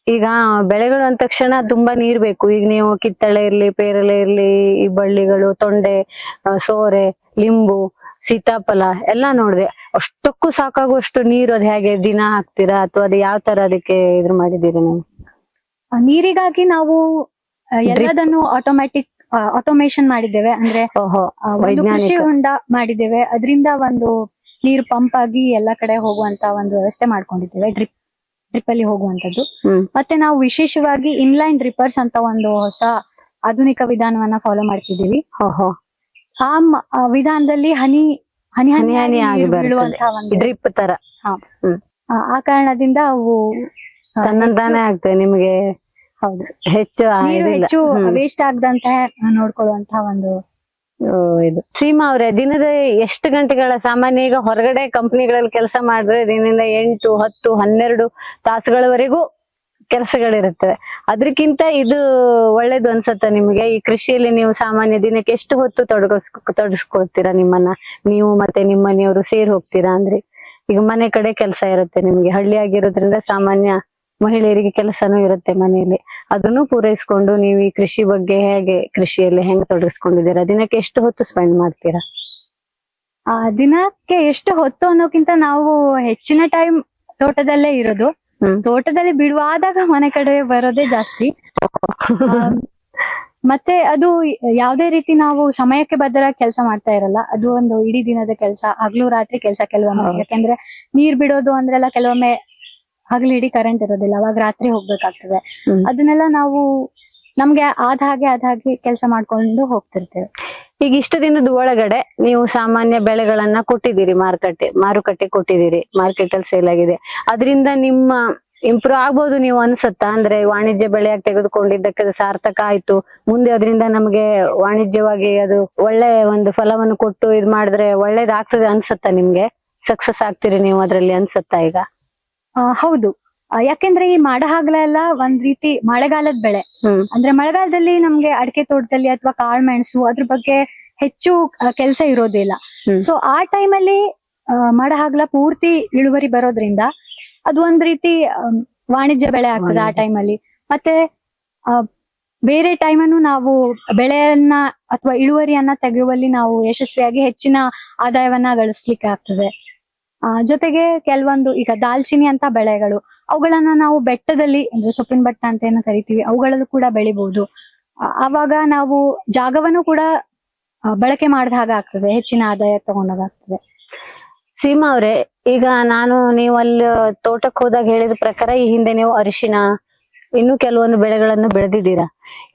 S1: ಈಗ ಬೆಳೆಗಳು ಅಂದ ತಕ್ಷಣ ತುಂಬಾ ನೀರ್ ಬೇಕು. ಈಗ ನೀವು ಕಿತ್ತಳೆ ಇರ್ಲಿ ಪೇರಳೆ ಇರ್ಲಿ ಈ ಬಳ್ಳಿಗಳು ತೊಂಡೆ ಸೋರೆ ಲಿಂಬು ಸೀತಾಫಲ ಎಲ್ಲಾ ನೋಡಿದೆ. ಅಷ್ಟಕ್ಕೂ ಸಾಕಾಗುವಷ್ಟು ನೀರು ಅದ್ ಹೇಗೆ ದಿನ ಹಾಕ್ತೀರಾ ಅಥವಾ ಅದು ಯಾವ ತರ ಅದಕ್ಕೆ ಇದ್ರ ಮಾಡಿದೀರಿ ನೀವು?
S2: ಆ, ನೀರಿಗಾಗಿ ನಾವು ಆ, ಎಲ್ಲದನ್ನು ಆಟೋಮ್ಯಾಟಿಕ್ ಆಟೋಮೇಶನ್ ಮಾಡಿದ್ದೇವೆ. ಅಂದ್ರೆ
S1: ಓಹೋ
S2: ಆ, ಒಂದು ಕೃಷಿ
S1: ವೈಜ್ಞಾನಿಕ
S2: ಹೊಂಡ ಮಾಡಿದ್ದೇವೆ. ಅದರಿಂದ ಒಂದು ನೀರು ಪಂಪ್ ಆಗಿ ಎಲ್ಲ ಕಡೆ ಹೋಗುವಂತ ಒಂದು ವ್ಯವಸ್ಥೆ ಮಾಡ್ಕೊಂಡಿದ್ದೇವೆ. ಡ್ರಿಪ್ ಡ್ರಿಪ್ ಅಲ್ಲಿ ಹೋಗುವಂತದ್ದು
S1: ಹ್ಮ್.
S2: ಮತ್ತೆ ನಾವು ವಿಶೇಷವಾಗಿ ಇನ್ಲೈನ್ ಡ್ರಿಪರ್ಸ್ ಅಂತ ಒಂದು ಹೊಸ ಆಧುನಿಕ ವಿಧಾನವನ್ನ ಫಾಲೋ ಮಾಡ್ತಿದ್ದೀವಿ.
S1: ಓಹೋ.
S2: ಆ ವಿಧಾನದಲ್ಲಿ ಹನಿ ಹನಿ
S1: ಹನಿ ಹನಿ ಆಗಿ
S2: ಬೀಳುವಂತಹ ಒಂದು
S1: ಡ್ರಿಪ್ ತರ.
S2: ಆ ಕಾರಣದಿಂದ ಅವು
S1: ತನ್ನಂತಾನೇ ಆಗ್ತದೆ ನಿಮಗೆ.
S2: ಹೌದು.
S1: ಹೆಚ್ಚು
S2: ಹೆಚ್ಚು ವೇಸ್ಟ್ ಆಗದಂತ ನೋಡ್ಕೊಳ್ಳುವಂತಹ ಒಂದು
S1: ಇದು. ಸೀಮಾ ಅವ್ರೆ ದಿನದ ಎಷ್ಟು ಗಂಟೆಗಳ ಸಾಮಾನ್ಯ ಈಗ ಹೊರಗಡೆ ಕಂಪನಿಗಳಲ್ಲಿ ಕೆಲಸ ಮಾಡಿದ್ರೆ ದಿನದಿಂದ ಎಂಟು ಹತ್ತು ಹನ್ನೆರಡು ತಾಸುಗಳವರೆಗೂ ಕೆಲಸಗಳಿರುತ್ತವೆ. ಅದಕ್ಕಿಂತ ಇದು ಒಳ್ಳೇದು ಅನ್ಸತ್ತ ನಿಮ್ಗೆ. ಈ ಕೃಷಿಯಲ್ಲಿ ನೀವು ಸಾಮಾನ್ಯ ದಿನಕ್ಕೆ ಎಷ್ಟು ಹೊತ್ತು ತೊಡಗಿಸ್ ತೊಡಗಿಸ್ಕೊಳ್ತೀರಾ ನಿಮ್ಮನ್ನ? ನೀವು ಮತ್ತೆ ನಿಮ್ಮ ಮನೆಯವರು ಸೇರಿ ಹೋಗ್ತೀರಾ ಅಂದ್ರೆ? ಈಗ ಮನೆ ಕಡೆ ಕೆಲಸ ಇರುತ್ತೆ ನಿಮ್ಗೆ. ಹಳ್ಳಿ ಆಗಿರೋದ್ರಿಂದ ಸಾಮಾನ್ಯ ಮಹಿಳೆಯರಿಗೆ ಕೆಲಸನೂ ಇರುತ್ತೆ ಮನೆಯಲ್ಲಿ. ಅದನ್ನು ಪೂರೈಸ್ಕೊಂಡು ನೀವು ಈ ಕೃಷಿ ಬಗ್ಗೆ ಹೇಗೆ ಕೃಷಿಯಲ್ಲಿ ಹೆಂಗ್ ತೊಡಗಿಸ್ಕೊಂಡಿದ್ದೀರಾ? ದಿನಕ್ಕೆ ಎಷ್ಟು ಹೊತ್ತು ಸ್ಪೆಂಡ್ ಮಾಡ್ತೀರಾ?
S2: ಆ, ದಿನಕ್ಕೆ ಎಷ್ಟು ಹೊತ್ತು ಅನ್ನೋಕ್ಕಿಂತ ನಾವು ಹೆಚ್ಚಿನ ಟೈಮ್ ತೋಟದಲ್ಲೇ ಇರೋದು. ತೋಟದಲ್ಲಿ ಬಿಡುವಾದಾಗ ಮನೆ ಕಡೆ ಬರೋದೇ ಜಾಸ್ತಿ. ಮತ್ತೆ ಅದು ಯಾವುದೇ ರೀತಿ ನಾವು ಸಮಯಕ್ಕೆ ಬದ್ದರ ಕೆಲಸ ಮಾಡ್ತಾ ಇರಲ್ಲ. ಅದು ಒಂದು ಇಡೀ ದಿನದ ಕೆಲಸ ಹಗಲು ರಾತ್ರಿ ಕೆಲಸ ಕೆಲವೊಮ್ಮೆ. ಯಾಕಂದ್ರೆ ನೀರ್ ಬಿಡೋದು ಅಂದ್ರೆಲ್ಲ ಕೆಲವೊಮ್ಮೆ ಹಗಲು ಇಡೀ ಕರೆಂಟ್ ಇರೋದಿಲ್ಲ. ಅವಾಗ ರಾತ್ರಿ ಹೋಗ್ಬೇಕಾಗ್ತದೆ. ಅದನ್ನೆಲ್ಲ ನಾವು ನಮ್ಗೆ ಆದ ಹಾಗೆ ಆದ ಹಾಗೆ ಕೆಲಸ ಮಾಡ್ಕೊಂಡು ಹೋಗ್ತಿರ್ತೇವೆ.
S1: ಈಗ ಇಷ್ಟು ದಿನದ ಒಳಗಡೆ ನೀವು ಸಾಮಾನ್ಯ ಬೆಳೆಗಳನ್ನ ಕೊಟ್ಟಿದ್ದೀರಿ, ಮಾರುಕಟ್ಟೆ ಮಾರುಕಟ್ಟೆ ಕೊಟ್ಟಿದ್ದೀರಿ ಮಾರ್ಕೆಟ್ ಅಲ್ಲಿ ಸೇಲ್ ಆಗಿದೆ. ಅದರಿಂದ ನಿಮ್ಮ ಇಂಪ್ರೂವ್ ಆಗ್ಬೋದು ನೀವು ಅನ್ಸತ್ತಾ? ಅಂದ್ರೆ ವಾಣಿಜ್ಯ ಬೆಳೆಯಾಗಿ ತೆಗೆದುಕೊಂಡಿದ್ದಕ್ಕೆ ಸಾರ್ಥಕ ಆಯ್ತು. ಮುಂದೆ ಅದರಿಂದ ನಮಗೆ ವಾಣಿಜ್ಯವಾಗಿ ಅದು ಒಳ್ಳೆ ಒಂದು ಫಲವನ್ನು ಕೊಟ್ಟು ಇದ್ ಮಾಡಿದ್ರೆ ಒಳ್ಳೇದಾಗ್ತದೆ ಅನ್ಸತ್ತಾ ನಿಮ್ಗೆ? ಸಕ್ಸಸ್ ಆಗ್ತೀರಿ ನೀವು ಅದ್ರಲ್ಲಿ ಅನ್ಸತ್ತಾ ಈಗ?
S2: ಹೌದು. ಯಾಕೆಂದ್ರೆ ಈ ಮಾಡಹಾಗ್ಲ ಎಲ್ಲ ಒಂದ್ ರೀತಿ ಮಳೆಗಾಲದ ಬೆಳೆ. ಅಂದ್ರೆ ಮಳೆಗಾಲದಲ್ಲಿ ನಮ್ಗೆ ಅಡಿಕೆ ತೋಟದಲ್ಲಿ ಅಥವಾ ಕಾಳ್ಮೆಣಸು ಅದ್ರ ಬಗ್ಗೆ ಹೆಚ್ಚು ಕೆಲಸ ಇರೋದಿಲ್ಲ. ಸೊ ಆ ಟೈಮಲ್ಲಿ ಮಾಡಹಾಗ್ಲ ಪೂರ್ತಿ ಇಳುವರಿ ಬರೋದ್ರಿಂದ ಅದು ಒಂದ್ ರೀತಿ ವಾಣಿಜ್ಯ ಬೆಳೆ ಆಗ್ತದೆ ಆ. ಟೈಮಲ್ಲಿ. ಮತ್ತೆ ಬೇರೆ ಟೈಮನ್ನು ನಾವು ಬೆಳೆಯನ್ನ ಅಥವಾ ಇಳುವರಿಯನ್ನ ತೆಗೆಯುವಲ್ಲಿ ನಾವು ಯಶಸ್ವಿಯಾಗಿ ಹೆಚ್ಚಿನ ಆದಾಯವನ್ನ ಗಳಿಸ್ಲಿಕ್ಕೆ ಆಗ್ತದೆ. ಜೊತೆಗೆ ಕೆಲವೊಂದು ಈಗ ದಾಲ್ಚಿನಿ ಅಂತ ಬೆಳೆಗಳು. ಅವುಗಳನ್ನ ನಾವು ಬೆಟ್ಟದಲ್ಲಿ ಅಂದ್ರೆ ಸೊಪ್ಪಿನ ಬೆಟ್ಟ ಅಂತ ಏನು ಕರಿತೀವಿ, ಅವುಗಳಲ್ಲೂ ಕೂಡ ಬೆಳಿಬಹುದು ಅವಾಗ ನಾವು ಜಾಗವನ್ನು ಕೂಡ ಬಳಕೆ ಮಾಡಿದ ಹಾಗೆ ಆಗ್ತದೆ, ಹೆಚ್ಚಿನ ಆದಾಯ ತಗೊಂಡಾಗ್ತದೆ
S1: ಸೀಮಾ ಅವ್ರೆ, ಈಗ ನಾನು ನೀವು ಅಲ್ಲಿ ತೋಟಕ್ಕೆ ಹೋದಾಗ ಹೇಳಿದ ಪ್ರಕಾರ ಈ ಹಿಂದೆ ನೀವು ಅರಿಶಿನ, ಇನ್ನು ಕೆಲವೊಂದು ಬೆಳೆಗಳನ್ನು ಬೆಳೆದಿದ್ದೀರಾ?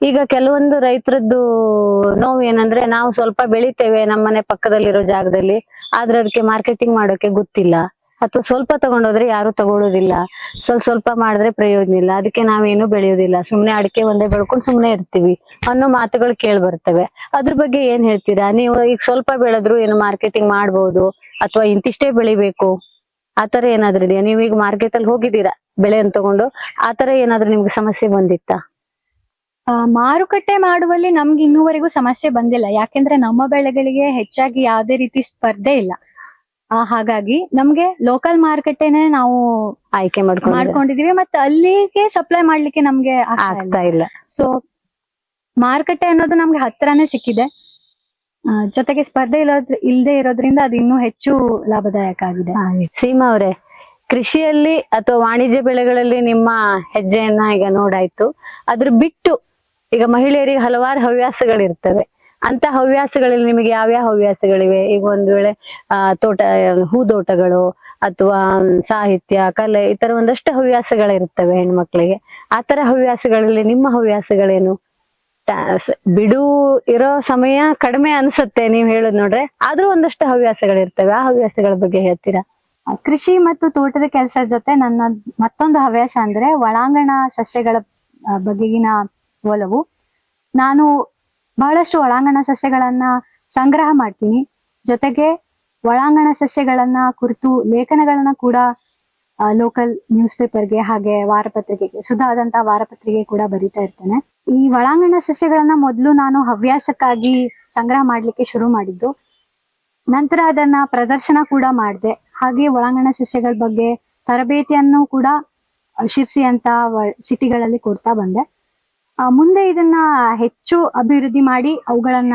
S1: ಈಗ ಕೆಲವೊಂದು ರೈತರದ್ದು ನೋವು ಏನಂದ್ರೆ ನಾವು ಸ್ವಲ್ಪ ಬೆಳಿತೇವೆ, ನಮ್ಮನೆ ಪಕ್ಕದಲ್ಲಿರೋ ಜಾಗದಲ್ಲಿ. ಆದ್ರೆ ಅದಕ್ಕೆ ಮಾರ್ಕೆಟಿಂಗ್ ಮಾಡೋಕೆ ಗೊತ್ತಿಲ್ಲ. ಅಥವಾ ಸ್ವಲ್ಪ ತಗೊಂಡೋದ್ರೆ ಯಾರು ತಗೊಳ್ಳೋದಿಲ್ಲ ಸ್ವಲ್ಪ ಸ್ವಲ್ಪ ಮಾಡಿದ್ರೆ ಪ್ರಯೋಜನ ಇಲ್ಲ. ಅದಕ್ಕೆ ನಾವೇನು ಬೆಳೆಯೋದಿಲ್ಲ. ಸುಮ್ನೆ ಅಡಿಕೆ ಒಂದೇ ಬೆಳ್ಕೊಂಡು ಸುಮ್ನೆ ಇರ್ತೀವಿ ಅನ್ನೋ ಮಾತುಗಳು ಕೇಳಿ ಬರ್ತವೆ. ಅದ್ರ ಬಗ್ಗೆ ಏನ್ ಹೇಳ್ತೀರಾ? ನೀವು ಈಗ ಸ್ವಲ್ಪ ಬೆಳೆದ್ರು ಏನು ಮಾರ್ಕೆಟಿಂಗ್ ಮಾಡ್ಬೋದು ಅಥವಾ ಇಂತಿಷ್ಟೇ ಬೆಳಿಬೇಕು? ಆತರ ಏನಾದ್ರೂ ಇದೆಯಾ? ನೀವು ಈಗ ಮಾರ್ಕೆಟ್ ಅಲ್ಲಿ ಹೋಗಿದ್ದೀರಾ ಬೆಳೆಯನ್ನು ತಗೊಂಡು ಆತರ ಏನಾದ್ರೂ ನಿಮ್ಗೆ ಸಮಸ್ಯೆ ಬಂದಿತ್ತಾ?
S2: ಮಾರುಕಟ್ಟೆ ಮಾಡುವಲ್ಲಿ ನಮ್ಗೆ ಇನ್ನೂವರೆಗೂ ಸಮಸ್ಯೆ ಬಂದಿಲ್ಲ. ಯಾಕೆಂದ್ರೆ ನಮ್ಮ ಬೆಳೆಗಳಿಗೆ ಹೆಚ್ಚಾಗಿ ಯಾವುದೇ ರೀತಿ ಸ್ಪರ್ಧೆ ಇಲ್ಲ. ಆ, ಹಾಗಾಗಿ ನಮ್ಗೆ ಲೋಕಲ್ ಮಾರುಕಟ್ಟೆನೆ ನಾವು
S1: ಆಯ್ಕೆ ಮಾಡ್ಕೊಂಡು
S2: ಮಾಡ್ಕೊಂಡಿದೀವಿ ಮತ್ತೆ ಅಲ್ಲಿಗೆ ಸಪ್ಲೈ ಮಾಡ್ಲಿಕ್ಕೆ ನಮ್ಗೆ ಆಗ್ತಾ ಇಲ್ಲ. ಸೊ ಮಾರುಕಟ್ಟೆ ಅನ್ನೋದು ನಮ್ಗೆ ಹತ್ರನೇ ಸಿಕ್ಕಿದೆ. ಜೊತೆಗೆ ಸ್ಪರ್ಧೆ ಇಲ್ಲೋದ್ರ ಇಲ್ಲದೆ ಇರೋದ್ರಿಂದ ಅದು ಇನ್ನೂ ಹೆಚ್ಚು ಲಾಭದಾಯಕ ಆಗಿದೆ.
S1: ಸೀಮಾ ಅವರೇ ಕೃಷಿಯಲ್ಲಿ ಅಥವಾ ವಾಣಿಜ್ಯ ಬೆಳೆಗಳಲ್ಲಿ ನಿಮ್ಮ ಹೆಜ್ಜೆಯನ್ನ ಈಗ ನೋಡಾಯ್ತು. ಅದ್ರ ಬಿಟ್ಟು ಈಗ ಮಹಿಳೆಯರಿಗೆ ಹಲವಾರು ಹವ್ಯಾಸಗಳಿರ್ತವೆ. ಅಂತ ಹವ್ಯಾಸಗಳಲ್ಲಿ ನಿಮಗೆ ಯಾವ್ಯಾವ ಹವ್ಯಾಸಗಳಿವೆ? ಈಗ ಒಂದ್ ವೇಳೆ, ಆ, ತೋಟ, ಹೂದೋಟಗಳು ಅಥವಾ ಸಾಹಿತ್ಯ, ಕಲೆ ಈ ತರ ಒಂದಷ್ಟು ಹವ್ಯಾಸಗಳಿರ್ತವೆ ಹೆಣ್ಮಕ್ಳಿಗೆ. ಆ ತರ ಹವ್ಯಾಸಗಳಲ್ಲಿ ನಿಮ್ಮ ಹವ್ಯಾಸಗಳೇನು? ಬಿಡು ಇರೋ ಸಮಯ ಕಡಿಮೆ ಅನ್ಸುತ್ತೆ ನೀವ್ ಹೇಳೋದ್ ನೋಡ್ರೆ. ಆದ್ರೂ ಒಂದಷ್ಟು ಹವ್ಯಾಸಗಳಿರ್ತವೆ. ಆ ಹವ್ಯಾಸಗಳ ಬಗ್ಗೆ ಹೇಳ್ತೀರಾ?
S2: ಕೃಷಿ ಮತ್ತು ತೋಟದ ಕೆಲಸ ಜೊತೆ ನನ್ನ ಮತ್ತೊಂದು ಹವ್ಯಾಸ ಅಂದ್ರೆ ಒಳಾಂಗಣ ಸಸ್ಯಗಳ ಬಗೆಗಿನ ಒಲವು. ನಾನು ಬಹಳಷ್ಟು ಒಳಾಂಗಣ ಸಸ್ಯಗಳನ್ನ ಸಂಗ್ರಹ ಮಾಡ್ತೀನಿ. ಜೊತೆಗೆ ಒಳಾಂಗಣ ಸಸ್ಯಗಳನ್ನ ಕುರಿತು ಲೇಖನಗಳನ್ನ ಕೂಡ ಲೋಕಲ್ ನ್ಯೂಸ್ ಪೇಪರ್ಗೆ ಹಾಗೆ ವಾರಪತ್ರಿಕೆಗೆ ಸುಧಾದಂತ ವಾರಪತ್ರಿಕೆ ಕೂಡ ಬರಿತಾ ಇರ್ತೇನೆ. ಈ ಒಳಾಂಗಣ ಸಸ್ಯಗಳನ್ನ ಮೊದಲು ನಾನು ಹವ್ಯಾಸಕ್ಕಾಗಿ ಸಂಗ್ರಹ ಮಾಡ್ಲಿಕ್ಕೆ ಶುರು ಮಾಡಿದ್ದು. ನಂತರ ಅದನ್ನ ಪ್ರದರ್ಶನ ಕೂಡ ಮಾಡಿದೆ. ಹಾಗೆ ಒಳಾಂಗಣ ಸಸ್ಯಗಳ ಬಗ್ಗೆ ತರಬೇತಿಯನ್ನು ಕೂಡ, ಶಿರ್ಸಿ ಅಂತ ಸಿಟಿಗಳಲ್ಲಿ ಕೊಡ್ತಾ ಬಂದೆ. ಮುಂದೆ ಇದನ್ನ ಹೆಚ್ಚು ಅಭಿವೃದ್ಧಿ ಮಾಡಿ, ಅವುಗಳನ್ನ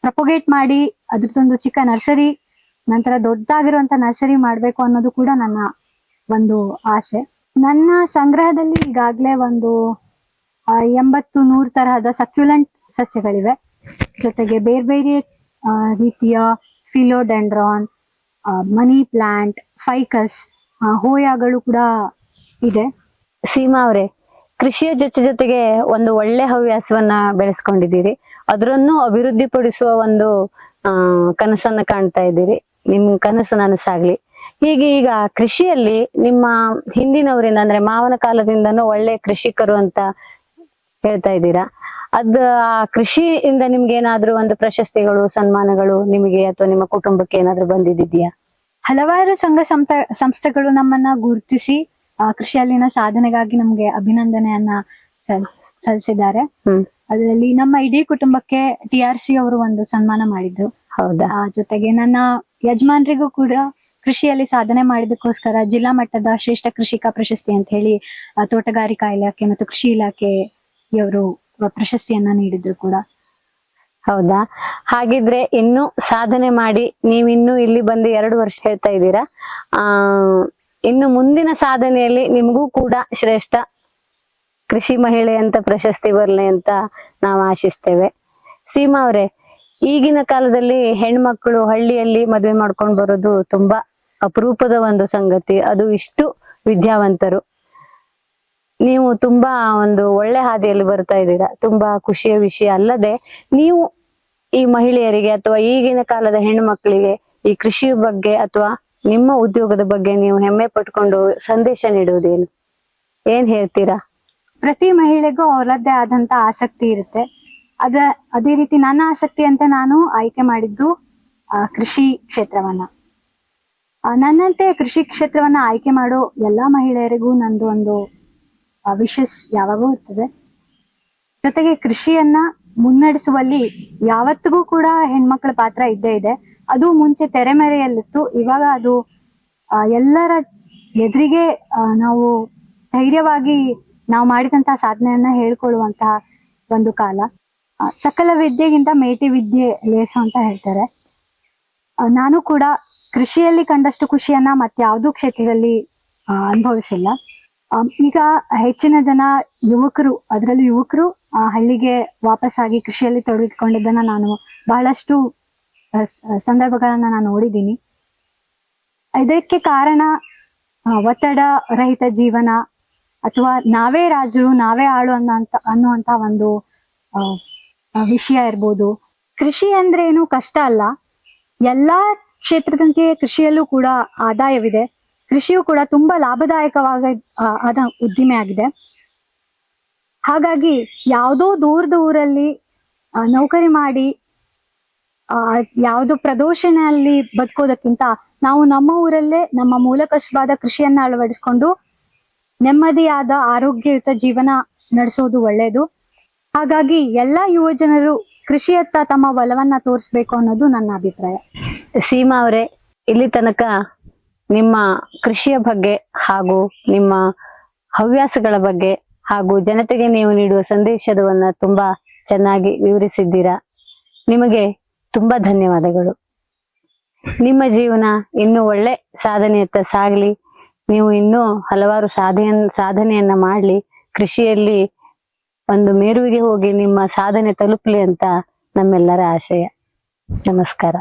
S2: ಪ್ರಪೋಗೇಟ್ ಮಾಡಿ, ಅದ್ರದ್ದೊಂದು ಚಿಕ್ಕ ನರ್ಸರಿ, ನಂತರ ದೊಡ್ಡದಾಗಿರುವಂತ ನರ್ಸರಿ ಮಾಡ್ಬೇಕು ಅನ್ನೋದು ಕೂಡ ನನ್ನ ಒಂದು ಆಸೆ. ನನ್ನ ಸಂಗ್ರಹದಲ್ಲಿ ಈಗಾಗ್ಲೇ ಒಂದು ಎಂಬತ್ತು ನೂರು ತರಹದ ಸಕ್ಯುಲೆಂಟ್ ಸಸ್ಯಗಳಿವೆ. ಜೊತೆಗೆ ಬೇರೆ ಬೇರೆ ರೀತಿಯ ಫಿಲೋಡೆಂಡ್ರಾನ್ ಮನಿ ಪ್ಲಾಂಟ್ ಫೈಕಸ್ ಹೋಯಾಗಳು ಕೂಡ ಇದೆ.
S1: ಸೀಮಾ ಅವರೇ ಕೃಷಿಯ ಜೊತೆ ಜೊತೆಗೆ ಒಂದು ಒಳ್ಳೆ ಹವ್ಯಾಸವನ್ನ ಬೆಳೆಸ್ಕೊಂಡಿದ್ದೀರಿ. ಅದರನ್ನು ಅಭಿವೃದ್ಧಿಪಡಿಸುವ ಒಂದು, ಆ, ಕನಸನ್ನ ಕಾಣ್ತಾ ಇದ್ದೀರಿ. ನಿಮ್ ಕನಸು ನನಸಾಗ್ಲಿ. ಹೀಗೆ ಈಗ ಕೃಷಿಯಲ್ಲಿ ನಿಮ್ಮ ಹಿಂದಿನವರಿಂದ ಅಂದ್ರೆ ಮಾವನ ಕಾಲದಿಂದನೂ ಒಳ್ಳೆ ಕೃಷಿಕರು ಅಂತ ಹೇಳ್ತಾ ಇದ್ದೀರಾ. ಅದ್, ಆ ಕೃಷಿಯಿಂದ ನಿಮ್ಗೆ ಏನಾದ್ರೂ ಒಂದು ಪ್ರಶಸ್ತಿಗಳು, ಸನ್ಮಾನಗಳು ನಿಮಗೆ ಅಥವಾ ನಿಮ್ಮ ಕುಟುಂಬಕ್ಕೆ ಏನಾದ್ರೂ ಬಂದಿದ್ಯಾ
S2: ಹಲವಾರು ಸಂಘ ಸಂಸ್ಥೆಗಳು ನಮ್ಮನ್ನ ಗುರುತಿಸಿ ಕೃಷಿಯಲ್ಲಿನ ಸಾಧನೆಗಾಗಿ ನಮ್ಗೆ ಅಭಿನಂದನೆಯನ್ನ ಸಲ್- ಸಲ್ಲಿಸಿದ್ದಾರೆ. ಅದರಲ್ಲಿ ನಮ್ಮ ಇಡೀ ಕುಟುಂಬಕ್ಕೆ ಟಿ ಆರ್ ಸಿ ಅವರು ಒಂದು ಸನ್ಮಾನ ಮಾಡಿದ್ರು
S1: ಹೌದಾ?
S2: ಜೊತೆಗೆ ನನ್ನ ಯಜಮಾನ್ರಿಗೂ ಕೂಡ ಕೃಷಿಯಲ್ಲಿ ಸಾಧನೆ ಮಾಡಿದಕ್ಕೋಸ್ಕರ ಜಿಲ್ಲಾ ಮಟ್ಟದ ಶ್ರೇಷ್ಠ ಕೃಷಿಕ ಪ್ರಶಸ್ತಿ ಅಂತ ಹೇಳಿ ತೋಟಗಾರಿಕಾ ಇಲಾಖೆ ಮತ್ತು ಕೃಷಿ ಇಲಾಖೆಯವರು ಪ್ರಶಸ್ತಿಯನ್ನ ನೀಡಿದ್ರು ಕೂಡ.
S1: ಹೌದಾ? ಹಾಗಿದ್ರೆ ಇನ್ನು ಸಾಧನೆ ಮಾಡಿ ನೀವಿನ್ನು ಇಲ್ಲಿ ಬಂದು ಎರಡು ವರ್ಷ ಹೇಳ್ತಾ ಇದ್ದೀರಾ? ಆ ಇನ್ನು ಮುಂದಿನ ಸಾಧನೆಯಲ್ಲಿ ನಿಮಗೂ ಕೂಡ ಶ್ರೇಷ್ಠ ಕೃಷಿ ಮಹಿಳೆ ಅಂತ ಪ್ರಶಸ್ತಿ ಬರಲಿ ಅಂತ ನಾವು ಆಶಿಸ್ತೇವೆ. ಸೀಮಾ ಅವರೇ, ಈಗಿನ ಕಾಲದಲ್ಲಿ ಹೆಣ್ಮಕ್ಳು ಹಳ್ಳಿಯಲ್ಲಿ ಮದ್ವೆ ಮಾಡ್ಕೊಂಡು ಬರೋದು ತುಂಬಾ ಅಪರೂಪದ ಒಂದು ಸಂಗತಿ. ಅದು ಇಷ್ಟು ವಿದ್ಯಾವಂತರು. ನೀವು ತುಂಬಾ ಒಂದು ಒಳ್ಳೆ ಹಾದಿಯಲ್ಲಿ ಬರ್ತಾ ಇದ್ದೀರಾ. ತುಂಬಾ ಖುಷಿಯ ವಿಷಯ ಅಲ್ಲದೆ, ನೀವು ಈ ಮಹಿಳೆಯರಿಗೆ ಅಥವಾ ಈಗಿನ ಕಾಲದ ಹೆಣ್ಣು ಈ ಕೃಷಿ ಬಗ್ಗೆ ಅಥವಾ ನಿಮ್ಮ ಉದ್ಯೋಗದ ಬಗ್ಗೆ ನೀವು ಹೆಮ್ಮೆ ಪಟ್ಕೊಂಡು ಸಂದೇಶ ನೀಡುವುದೇನು? ಏನ್ ಹೇಳ್ತೀರಾ?
S2: ಪ್ರತಿ ಮಹಿಳೆಗೂ ಅವರದ್ದೇ ಆದಂತ ಆಸಕ್ತಿ ಇರುತ್ತೆ. ಅದ, ಅದೇ ರೀತಿ ನನ್ನ ಆಸಕ್ತಿ ಅಂತ ನಾನು ಆಯ್ಕೆ ಮಾಡಿದ್ದು ಕೃಷಿ ಕ್ಷೇತ್ರವನ್ನ. ನನ್ನಂತೆ ಕೃಷಿ ಕ್ಷೇತ್ರವನ್ನ ಆಯ್ಕೆ ಮಾಡೋ ಎಲ್ಲಾ ಮಹಿಳೆಯರಿಗೂ ನಂದು ಒಂದು ವಿಶಸ್ ಯಾವಾಗೂ ಇರ್ತದೆ. ಜೊತೆಗೆ ಕೃಷಿಯನ್ನ ಮುನ್ನಡೆಸುವಲ್ಲಿ ಯಾವತ್ತಿಗೂ ಕೂಡ ಹೆಣ್ಮಕ್ಳ ಪಾತ್ರ ಇದ್ದೇ ಇದೆ. ಅದು ಮುಂಚೆ ತೆರೆಮರೆಯಲ್ಲಿತ್ತು. ಇವಾಗ ಅದು ಎಲ್ಲರ ಎದುರಿಗೆ ನಾವು ಧೈರ್ಯವಾಗಿ ನಾವು ಮಾಡಿದಂತಹ ಸಾಧನೆಯನ್ನ ಹೇಳ್ಕೊಳ್ಳುವಂತಹ ಒಂದು ಕಾಲ. ಸಕಲ ವಿದ್ಯೆಗಿಂತ ಮೇಟಿ ವಿದ್ಯೆ ಲೇಸು ಅಂತ ಹೇಳ್ತಾರೆ. ನಾನು ಕೂಡ ಕೃಷಿಯಲ್ಲಿ ಕಂಡಷ್ಟು ಖುಷಿಯನ್ನ ಮತ್ಯಾವುದೂ ಕ್ಷೇತ್ರದಲ್ಲಿ ಆ, ಅನುಭವಿಸಿಲ್ಲ. ಈಗ ಹೆಚ್ಚಿನ ಜನ ಯುವಕರು ಅದರಲ್ಲೂ ಯುವಕರು ಹಳ್ಳಿಗೆ ವಾಪಸ್ ಆಗಿ ಕೃಷಿಯಲ್ಲಿ ತೊಡಗಿಕೊಂಡಿದ್ದನ್ನ ನಾನು ಬಹಳಷ್ಟು ಸಂದರ್ಭಗಳನ್ನ ನಾನು ನೋಡಿದ್ದೀನಿ. ಇದಕ್ಕೆ ಕಾರಣ ಒತ್ತಡ ರಹಿತ ಜೀವನ ಅಥವಾ ನಾವೇ ರಾಜರು, ನಾವೇ ಆಳು ಅನ್ನೋಂತ ಅನ್ನುವಂತ ಒಂದು ವಿಷಯ ಇರ್ಬೋದು. ಕೃಷಿ ಅಂದ್ರೆ ಏನು ಕಷ್ಟ ಅಲ್ಲ. ಎಲ್ಲಾ ಕ್ಷೇತ್ರದಂತೆ ಕೃಷಿಯಲ್ಲೂ ಕೂಡ ಆದಾಯವಿದೆ. ಕೃಷಿಯು ಕೂಡ ತುಂಬಾ ಲಾಭದಾಯಕವಾಗ ಆದ ಉದ್ದಿಮೆ ಆಗಿದೆ. ಹಾಗಾಗಿ ಯಾವುದೋ ದೂರದ ಊರಲ್ಲಿ ನೌಕರಿ ಮಾಡಿ ಆ, ಯಾವುದೋ ಪ್ರದೋಷಣೆಯಲ್ಲಿ ಬದುಕೋದಕ್ಕಿಂತ ನಾವು ನಮ್ಮ ಊರಲ್ಲೇ ನಮ್ಮ ಮೂಲ ಕಷ್ಟವಾದ ಕೃಷಿಯನ್ನ ಅಳವಡಿಸ್ಕೊಂಡು ನೆಮ್ಮದಿಯಾದ ಆರೋಗ್ಯಯುತ ಜೀವನ ನಡೆಸೋದು ಒಳ್ಳೆಯದು ಹಾಗಾಗಿ ಎಲ್ಲಾ ಯುವ ಜನರು ಕೃಷಿಯತ್ತ ತಮ್ಮ ಒಲವನ್ನ ತೋರಿಸ್ಬೇಕು ಅನ್ನೋದು ನನ್ನ ಅಭಿಪ್ರಾಯ.
S1: ಸೀಮಾ ಅವರೇ, ಇಲ್ಲಿ ತನಕ ನಿಮ್ಮ ಕೃಷಿಯ ಬಗ್ಗೆ ಹಾಗೂ ನಿಮ್ಮ ಹವ್ಯಾಸಗಳ ಬಗ್ಗೆ ಹಾಗೂ ಜನತೆಗೆ ನೀವು ನೀಡುವ ಸಂದೇಶದವನ್ನ ತುಂಬಾ ಚೆನ್ನಾಗಿ ವಿವರಿಸಿದ್ದೀರಾ. ನಿಮಗೆ ತುಂಬಾ ಧನ್ಯವಾದಗಳು. ನಿಮ್ಮ ಜೀವನ ಇನ್ನೂ ಒಳ್ಳೆ ಸಾಧನೆಯತ್ತ ಸಾಗಲಿ. ನೀವು ಇನ್ನೂ ಹಲವಾರು ಸಾಧನೆ ಸಾಧನೆಯನ್ನ ಮಾಡ್ಲಿ. ಕೃಷಿಯಲ್ಲಿ ಒಂದು ಮೇರುವಿಗೆ ಹೋಗಿ ನಿಮ್ಮ ಸಾಧನೆ ತಲುಪಲಿ ಅಂತ ನಮ್ಮೆಲ್ಲರ ಆಶಯ. ನಮಸ್ಕಾರ.